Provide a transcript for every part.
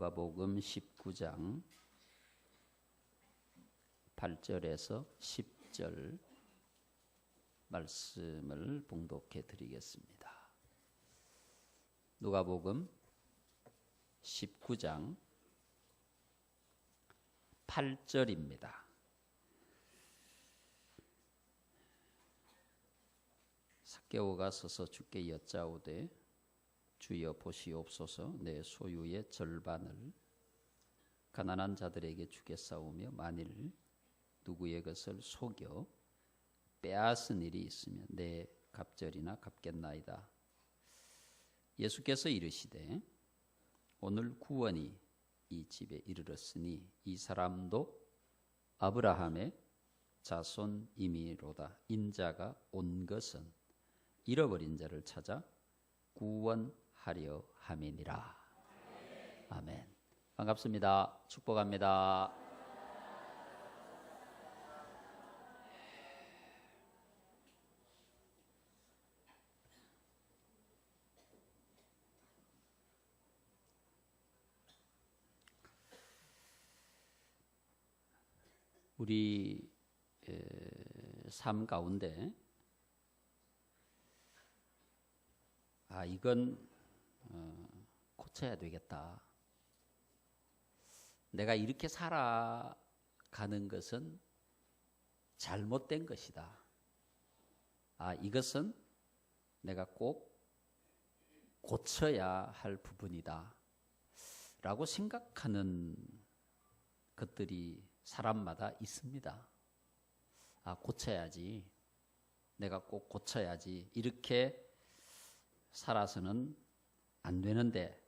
누가복음 19장 8절에서 10절 말씀을 봉독해 드리겠습니다. 누가복음 19장 8절입니다. 삭개오가 서서 주께 여짜오되 주여 보시옵소서 내 소유의 절반을 가난한 자들에게 주겠사오며 만일 누구의 것을 속여 빼앗은 일이 있으면 내 갑절이나 갚겠나이다. 예수께서 이르시되 오늘 구원이 이 집에 이르렀으니 이 사람도 아브라함의 자손이미로다. 인자가 온 것은 잃어버린 자를 찾아 구원 하려 함이니라. 아멘. 반갑습니다. 축복합니다. 우리 삶 가운데 아 이건 어, 고쳐야 되겠다. 내가 이렇게 살아가는 것은 잘못된 것이다. 아 이것은 내가 꼭 고쳐야 할 부분이다. 라고 생각하는 것들이 사람마다 있습니다. 아, 고쳐야지. 내가 꼭 고쳐야지. 이렇게 살아서는 안 되는데,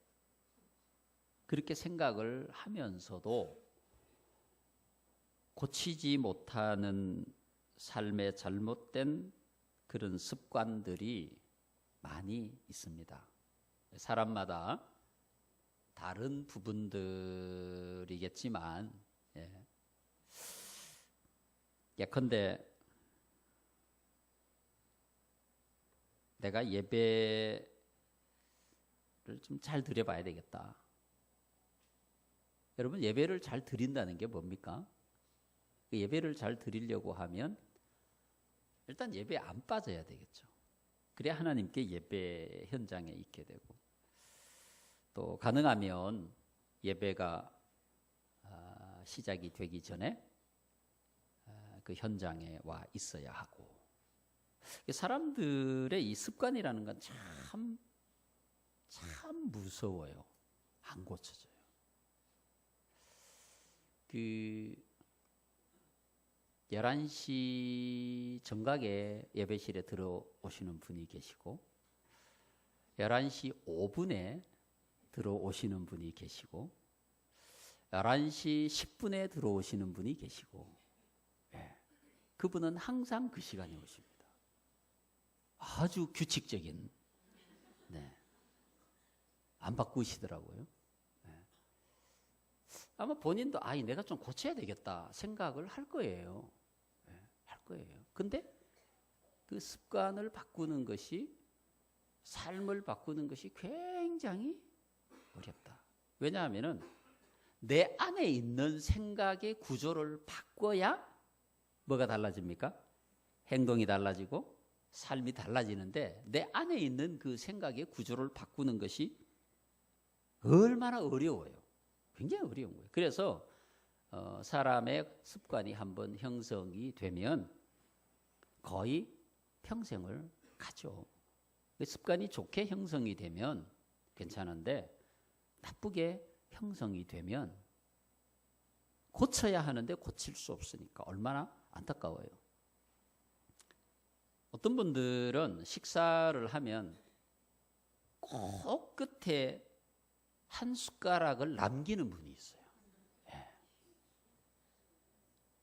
그렇게 생각을 하면서도 고치지 못하는 삶의 잘못된 그런 습관들이 많이 있습니다. 사람마다 다른 부분들이겠지만, 예. 예컨대 내가 예배를 좀잘 드려봐야 되겠다. 여러분 예배를 잘 드린다는 게 뭡니까? 그 예배를 잘 드리려고 하면 일단 예배에 안 빠져야 되겠죠. 그래야 하나님께 예배 현장에 있게 되고 또 가능하면 예배가 아, 시작이 되기 전에 아, 그 현장에 와 있어야 하고 사람들의 이 습관이라는 건 참 참 무서워요. 안 고쳐져요. 그 11시 정각에 예배실에 들어오시는 분이 계시고 11시 5분에 들어오시는 분이 계시고 11시 10분에 들어오시는 분이 계시고 예. 그분은 항상 그 시간에 오십니다. 아주 규칙적인 네. 안 바꾸시더라고요. 네. 아마 본인도 아, 내가 좀 고쳐야 되겠다 생각을 할 거예요. 네. 할 거예요. 근데 그 습관을 바꾸는 것이 삶을 바꾸는 것이 굉장히 어렵다. 왜냐하면은 내 안에 있는 생각의 구조를 바꿔야 뭐가 달라집니까? 행동이 달라지고 삶이 달라지는데 내 안에 있는 그 생각의 구조를 바꾸는 것이 얼마나 어려워요. 굉장히 어려운 거예요. 그래서 어, 사람의 습관이 한번 형성이 되면 거의 평생을 가죠. 그 습관이 좋게 형성이 되면 괜찮은데 나쁘게 형성이 되면 고쳐야 하는데 고칠 수 없으니까 얼마나 안타까워요. 어떤 분들은 식사를 하면 꼭 끝에 한 숟가락을 남기는 분이 있어요. 예.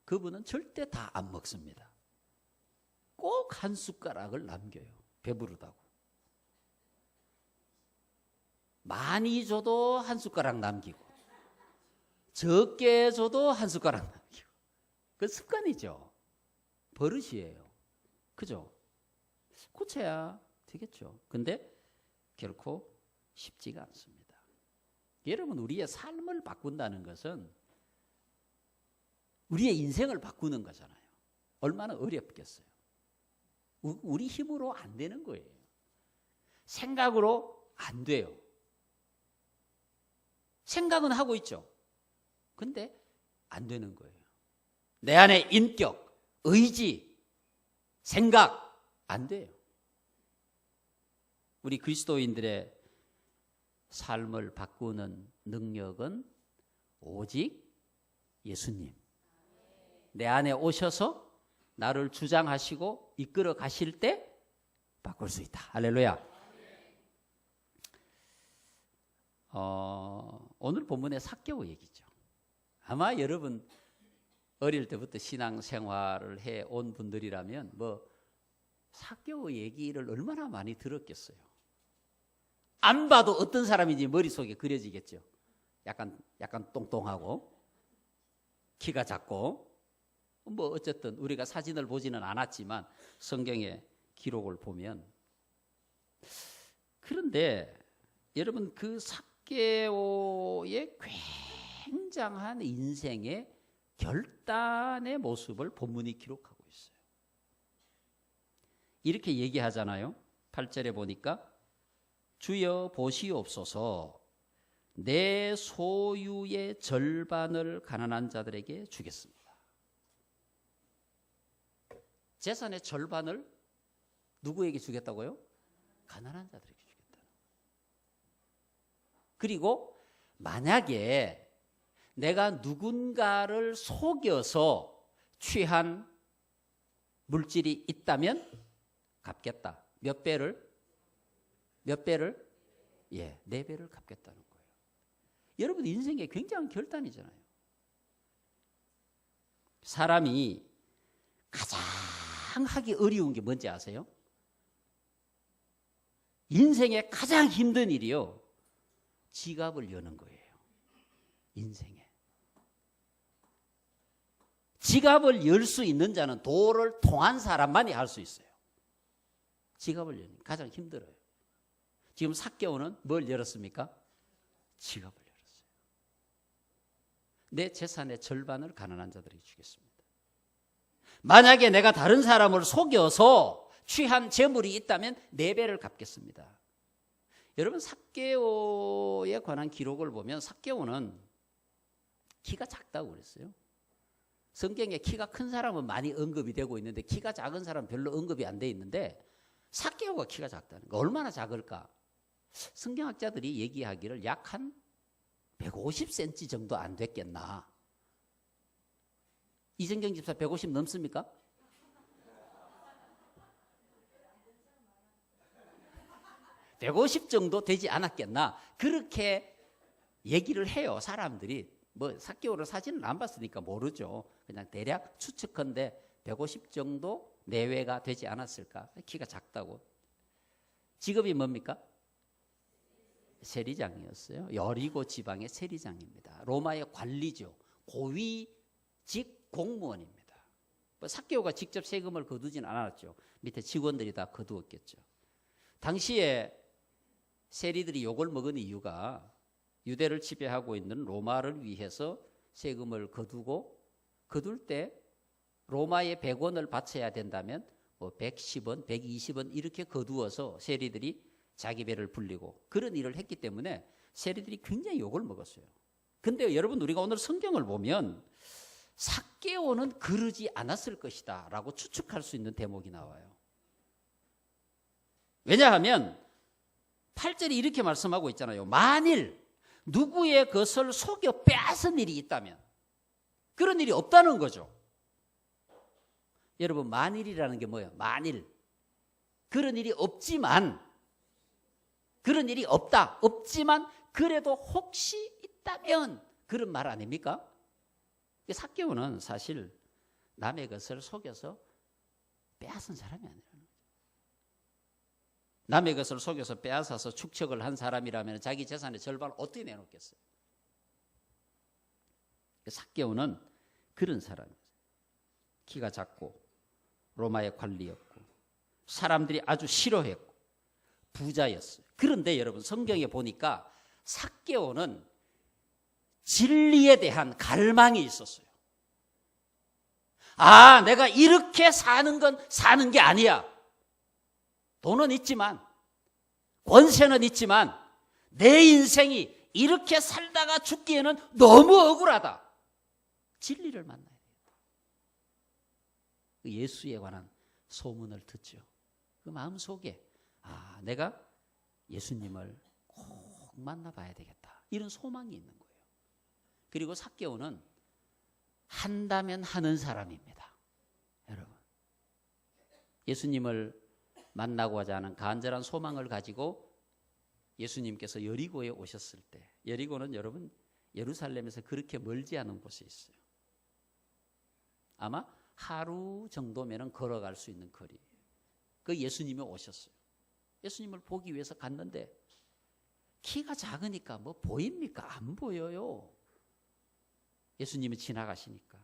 그분은 절대 다 안 먹습니다. 꼭 한 숟가락을 남겨요. 배부르다고. 많이 줘도 한 숟가락 남기고, 적게 줘도 한 숟가락 남기고. 그 습관이죠. 버릇이에요. 그죠? 고쳐야 되겠죠. 근데 결코 쉽지가 않습니다. 여러분 우리의 삶을 바꾼다는 것은 우리의 인생을 바꾸는 거잖아요. 얼마나 어렵겠어요. 우- 우리 힘으로 안 되는 거예요. 생각으로 안 돼요. 생각은 하고 있죠. 근데 안 되는 거예요. 내 안에 인격, 의지, 생각 안 돼요. 우리 그리스도인들의 삶을 바꾸는 능력은 오직 예수님. 내 안에 오셔서 나를 주장하시고 이끌어 가실 때 바꿀 수 있다. 할렐루야. 어, 오늘 본문의 사개오 얘기죠. 아마 여러분 어릴 때부터 신앙 생활을 해 온 분들이라면 뭐 사개오 얘기를 얼마나 많이 들었겠어요. 안 봐도 어떤 사람인지 머릿속에 그려지겠죠. 약간 약간 똥똥하고 키가 작고 뭐 어쨌든 우리가 사진을 보지는 않았지만 성경의 기록을 보면 그런데 여러분 그 사개오의 굉장한 인생의 결단의 모습을 본문이 기록하고 있어요. 이렇게 얘기하잖아요. 8절에 보니까 주여 보시옵소서 내 소유의 절반을 가난한 자들에게 주겠습니다. 재산의 절반을 누구에게 주겠다고요? 가난한 자들에게 주겠다. 그리고 만약에 내가 누군가를 속여서 취한 물질이 있다면 갚겠다. 몇 배를? 몇 배를? 예, 네 배를 갚겠다는 거예요. 여러분 인생의 굉장한 결단이잖아요. 사람이 가장 하기 어려운 게 뭔지 아세요? 인생의 가장 힘든 일이요. 지갑을 여는 거예요. 인생에. 지갑을 열 수 있는 자는 도를 통한 사람만이 할 수 있어요. 지갑을 여는 게 가장 힘들어요. 지금 사개오는 뭘 열었습니까? 지갑을 열었어요. 내 재산의 절반을 가난한 자들에게 주겠습니다. 만약에 내가 다른 사람을 속여서 취한 재물이 있다면 네 배를 갚겠습니다. 여러분 사개오에 관한 기록을 보면 사개오는 키가 작다고 그랬어요. 성경에 키가 큰 사람은 많이 언급이 되고 있는데 키가 작은 사람은 별로 언급이 안 돼 있는데 사개오가 키가 작다는 거 얼마나 작을까? 성경학자들이 얘기하기를 약 한 150cm 정도 안 됐겠나? 이정경 집사 150 넘습니까? (150) 정도 되지 않았겠나? 그렇게 얘기를 해요 사람들이. 뭐 사개오를 사진을 안 봤으니까 모르죠. 그냥 대략 추측컨대 150 정도 내외가 되지 않았을까? 키가 작다고. 직업이 뭡니까 세리장이었어요 여리고 지방의 세리장입니다 로마의 관리죠 고위직 공무원입니다. 뭐 사개오가 직접 세금을 거두진 않았죠. 밑에 직원들이 다 거두었겠죠. 당시에 세리들이 욕을 먹은 이유가 유대를 지배하고 있는 로마를 위해서 세금을 거두고 거둘 때 로마에 100원을 바쳐야 된다면 뭐 110원, 120원 이렇게 거두어서 세리들이 자기 배를 불리고 그런 일을 했기 때문에 세리들이 굉장히 욕을 먹었어요. 근데 여러분 우리가 오늘 성경을 보면 사개오는 그러지 않았을 것이다 라고 추측할 수 있는 대목이 나와요. 왜냐하면 8절이 이렇게 말씀하고 있잖아요. 만일 누구의 것을 속여 빼앗은 일이 있다면 그런 일이 없다는 거죠. 여러분 만일이라는 게 뭐예요? 만일 그런 일이 없지만 그런 일이 없다. 없지만 그래도 혹시 있다면 그런 말 아닙니까? 사개오는 사실 남의 것을 속여서 빼앗은 사람이 아니라는. 남의 것을 속여서 빼앗아서 축척을 한 사람이라면 자기 재산의 절반을 어떻게 내놓겠어요? 사개오는 그런 사람이었어요. 키가 작고 로마의 관리였고 사람들이 아주 싫어했고 부자였어요. 그런데 여러분 성경에 보니까 사개오는 진리에 대한 갈망이 있었어요. 아, 내가 이렇게 사는 건 사는 게 아니야. 돈은 있지만, 권세는 있지만, 내 인생이 이렇게 살다가 죽기에는 너무 억울하다. 진리를 만나야 돼요. 예수에 관한 소문을 듣죠. 그 마음 속에, 아, 내가 예수님을 꼭 만나봐야 되겠다. 이런 소망이 있는 거예요. 그리고 삭개오는 한다면 하는 사람입니다. 여러분. 예수님을 만나고자 하는 간절한 소망을 가지고 예수님께서 여리고에 오셨을 때 여리고는 여러분 예루살렘에서 그렇게 멀지 않은 곳에 있어요. 아마 하루 정도면은 걸어갈 수 있는 거리. 그 예수님이 오셨어요. 예수님을 보기 위해서 갔는데 키가 작으니까 뭐 보입니까? 안 보여요. 예수님이 지나가시니까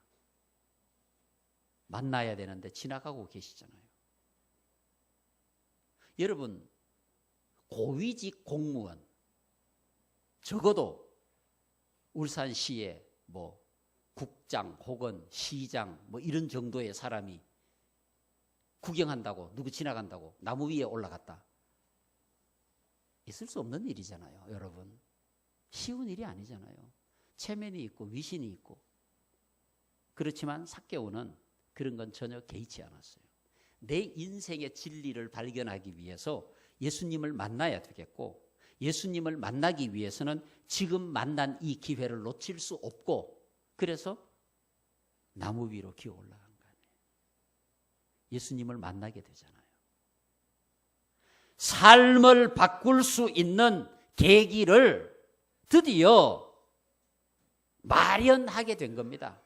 만나야 되는데 지나가고 계시잖아요. 여러분 고위직 공무원 적어도 울산시에 뭐 국장 혹은 시장 뭐 이런 정도의 사람이 구경한다고 누구 지나간다고 나무 위에 올라갔다. 있을 수 없는 일이잖아요, 여러분. 쉬운 일이 아니잖아요. 체면이 있고 위신이 있고. 그렇지만 삭개오는 그런 건 전혀 개의치 않았어요. 내 인생의 진리를 발견하기 위해서 예수님을 만나야 되겠고 예수님을 만나기 위해서는 지금 만난 이 기회를 놓칠 수 없고 그래서 나무 위로 기어 올라간 거 아니에요. 예수님을 만나게 되잖아요. 삶을 바꿀 수 있는 계기를 드디어 마련하게 된 겁니다.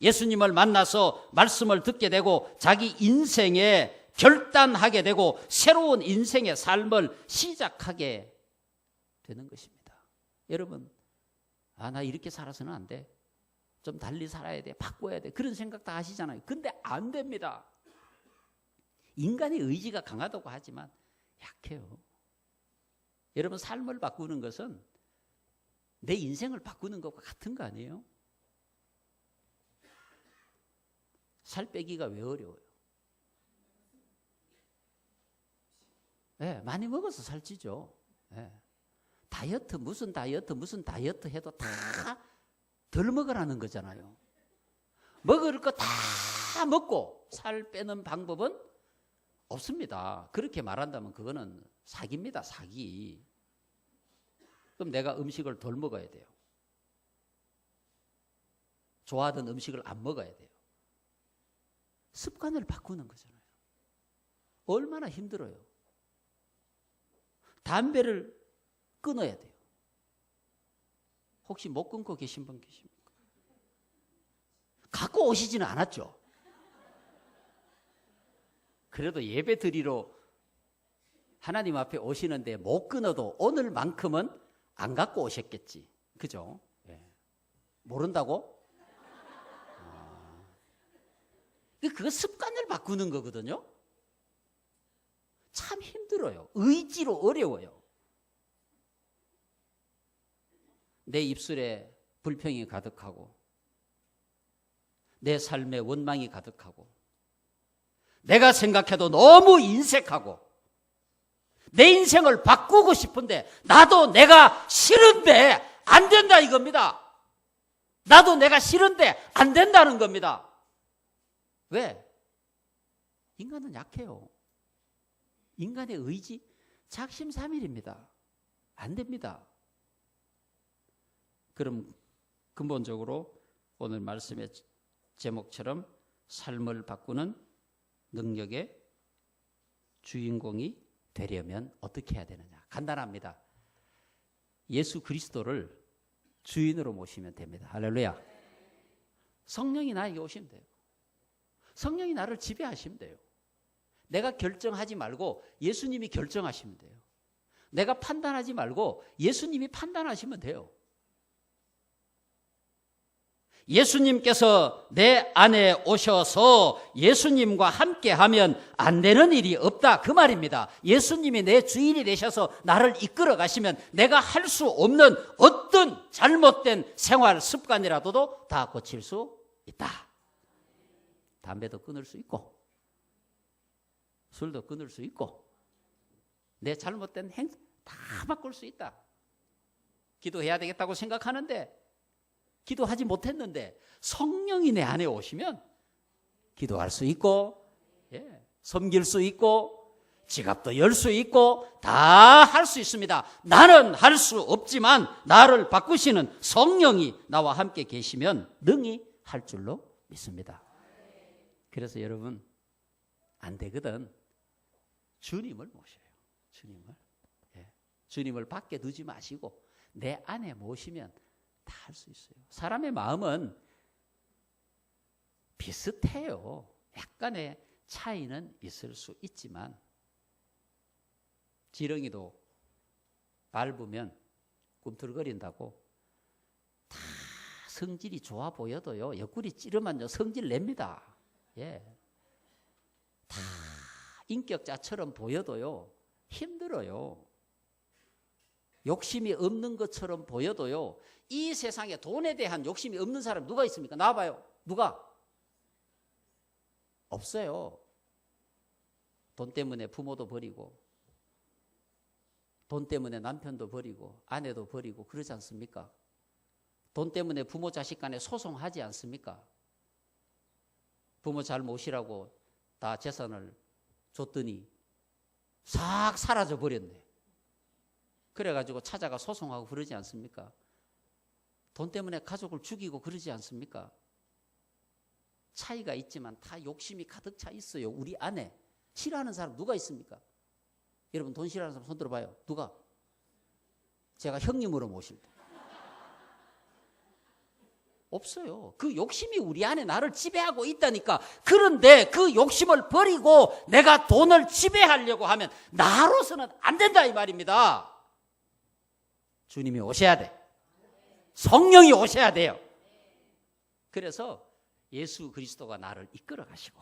예수님을 만나서 말씀을 듣게 되고 자기 인생에 결단하게 되고 새로운 인생의 삶을 시작하게 되는 것입니다. 여러분, 아, 나 이렇게 살아서는 안 돼. 좀 달리 살아야 돼. 바꿔야 돼. 그런 생각 다 하시잖아요. 근데 안 됩니다. 인간의 의지가 강하다고 하지만 약해요. 여러분, 삶을 바꾸는 것은 내 인생을 바꾸는 것과 같은 거 아니에요? 살 빼기가 왜 어려워요? 네, 많이 먹어서 살찌죠. 네. 다이어트 무슨 다이어트 무슨 다이어트 해도 다 덜 먹으라는 거잖아요. 먹을 거 다 먹고 살 빼는 방법은 없습니다. 그렇게 말한다면 그거는 사기입니다. 사기. 그럼 내가 음식을 덜 먹어야 돼요. 좋아하던 음식을 안 먹어야 돼요. 습관을 바꾸는 거잖아요. 얼마나 힘들어요. 담배를 끊어야 돼요. 혹시 못 끊고 계신 분 계십니까? 갖고 오시지는 않았죠. 그래도 예배 드리러 하나님 앞에 오시는데 못 끊어도 오늘만큼은 안 갖고 오셨겠지. 그죠? 예. 모른다고? 아. 그거 습관을 바꾸는 거거든요. 참 힘들어요. 의지로 어려워요. 내 입술에 불평이 가득하고, 내 삶에 원망이 가득하고, 내가 생각해도 너무 인색하고, 내 인생을 바꾸고 싶은데, 나도 내가 싫은데 안 된다 이겁니다. 나도 내가 싫은데 안 된다는 겁니다. 왜? 인간은 약해요. 인간의 의지 작심삼일입니다. 안 됩니다. 그럼 근본적으로 오늘 말씀의 제목처럼 삶을 바꾸는 능력의 주인공이 되려면 어떻게 해야 되느냐? 간단합니다. 예수 그리스도를 주인으로 모시면 됩니다. 할렐루야. 성령이 나에게 오시면 돼요. 성령이 나를 지배하시면 돼요. 내가 결정하지 말고 예수님이 결정하시면 돼요. 내가 판단하지 말고 예수님이 판단하시면 돼요. 예수님께서 내 안에 오셔서 예수님과 함께 하면 안 되는 일이 없다. 그 말입니다. 예수님이 내 주인이 되셔서 나를 이끌어 가시면 내가 할 수 없는 어떤 잘못된 생활 습관이라도 다 고칠 수 있다. 담배도 끊을 수 있고, 술도 끊을 수 있고, 내 잘못된 행, 다 바꿀 수 있다. 기도해야 되겠다고 생각하는데, 기도하지 못했는데 성령이 내 안에 오시면 기도할 수 있고 예, 섬길 수 있고 지갑도 열 수 있고 다 할 수 있습니다. 나는 할 수 없지만 나를 바꾸시는 성령이 나와 함께 계시면 능히 할 줄로 믿습니다. 그래서 여러분 안 되거든 주님을 모셔요. 주님을 예, 주님을 밖에 두지 마시고 내 안에 모시면 다 할 수 있어요. 사람의 마음은 비슷해요. 약간의 차이는 있을 수 있지만 지렁이도 밟으면 꿈틀거린다고 다 성질이 좋아 보여도요. 옆구리 찌르면요 성질 냅니다. 예. 다 인격자처럼 보여도요. 힘들어요. 욕심이 없는 것처럼 보여도요. 이 세상에 돈에 대한 욕심이 없는 사람 누가 있습니까? 나와봐요. 누가? 없어요. 돈 때문에 부모도 버리고, 돈 때문에 남편도 버리고, 아내도 버리고, 그러지 않습니까? 돈 때문에 부모 자식 간에 소송하지 않습니까? 부모 잘 모시라고 다 재산을 줬더니 싹 사라져 버렸네. 그래가지고 찾아가 소송하고 그러지 않습니까? 돈 때문에 가족을 죽이고 그러지 않습니까? 차이가 있지만 다 욕심이 가득 차 있어요. 우리 안에. 싫어하는 사람 누가 있습니까? 여러분 돈 싫어하는 사람 손 들어봐요. 누가? 제가 형님으로 모실 때. 없어요. 그 욕심이 우리 안에 나를 지배하고 있다니까. 그런데 그 욕심을 버리고 내가 돈을 지배하려고 하면 나로서는 안 된다 이 말입니다. 주님이 오셔야 돼. 성령이 오셔야 돼요. 그래서 예수 그리스도가 나를 이끌어 가시고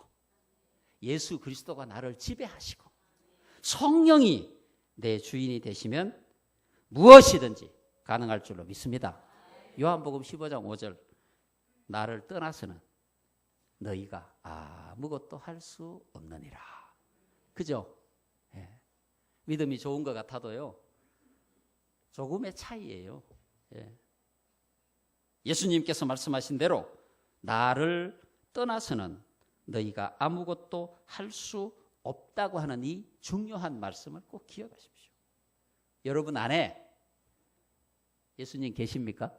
예수 그리스도가 나를 지배하시고 성령이 내 주인이 되시면 무엇이든지 가능할 줄로 믿습니다. 요한복음 15장 5절 나를 떠나서는 너희가 아무것도 할 수 없느니라. 그죠? 예. 믿음이 좋은 것 같아도요. 조금의 차이예요. 예. 예수님께서 말씀하신 대로 나를 떠나서는 너희가 아무것도 할 수 없다고 하는 이 중요한 말씀을 꼭 기억하십시오. 여러분 안에 예수님 계십니까?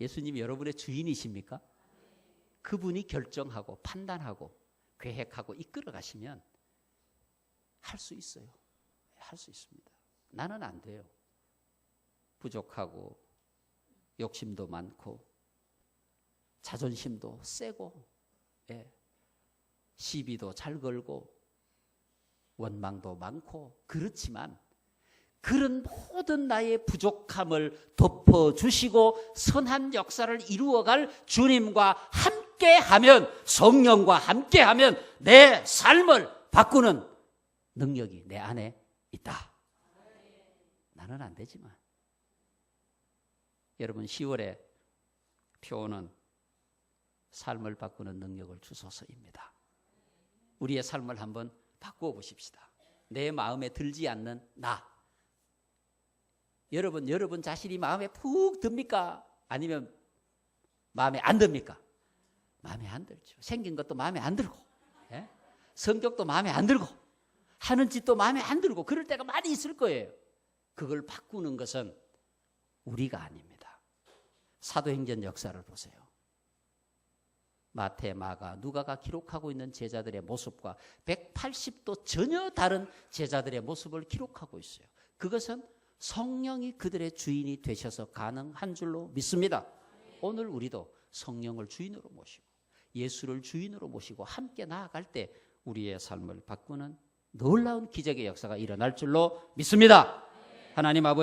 예수님이 여러분의 주인이십니까? 그분이 결정하고 판단하고 계획하고 이끌어 가시면 할 수 있어요. 할 수 있습니다. 나는 안 돼요. 부족하고 욕심도 많고 자존심도 세고 예. 시비도 잘 걸고 원망도 많고 그렇지만 그런 모든 나의 부족함을 덮어주시고 선한 역사를 이루어갈 주님과 함께하면 성령과 함께하면 내 삶을 바꾸는 능력이 내 안에 있다. 나는 안 되지만 여러분 10월에 표는 삶을 바꾸는 능력을 주소서입니다. 우리의 삶을 한번 바꾸어 보십시다. 내 마음에 들지 않는 나. 여러분, 여러분 자신이 마음에 푹 듭니까? 아니면 마음에 안 듭니까? 마음에 안 들죠. 생긴 것도 마음에 안 들고, 예? 성격도 마음에 안 들고, 하는 짓도 마음에 안 들고, 그럴 때가 많이 있을 거예요. 그걸 바꾸는 것은 우리가 아닙니다. 사도행전 역사를 보세요. 마태, 마가, 누가가 기록하고 있는 제자들의 모습과 180도 전혀 다른 제자들의 모습을 기록하고 있어요. 그것은 성령이 그들의 주인이 되셔서 가능한 줄로 믿습니다. 오늘 우리도 성령을 주인으로 모시고 예수를 주인으로 모시고 함께 나아갈 때 우리의 삶을 바꾸는 놀라운 기적의 역사가 일어날 줄로 믿습니다. 하나님 아버지